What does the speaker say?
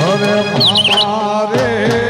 હવે અમારે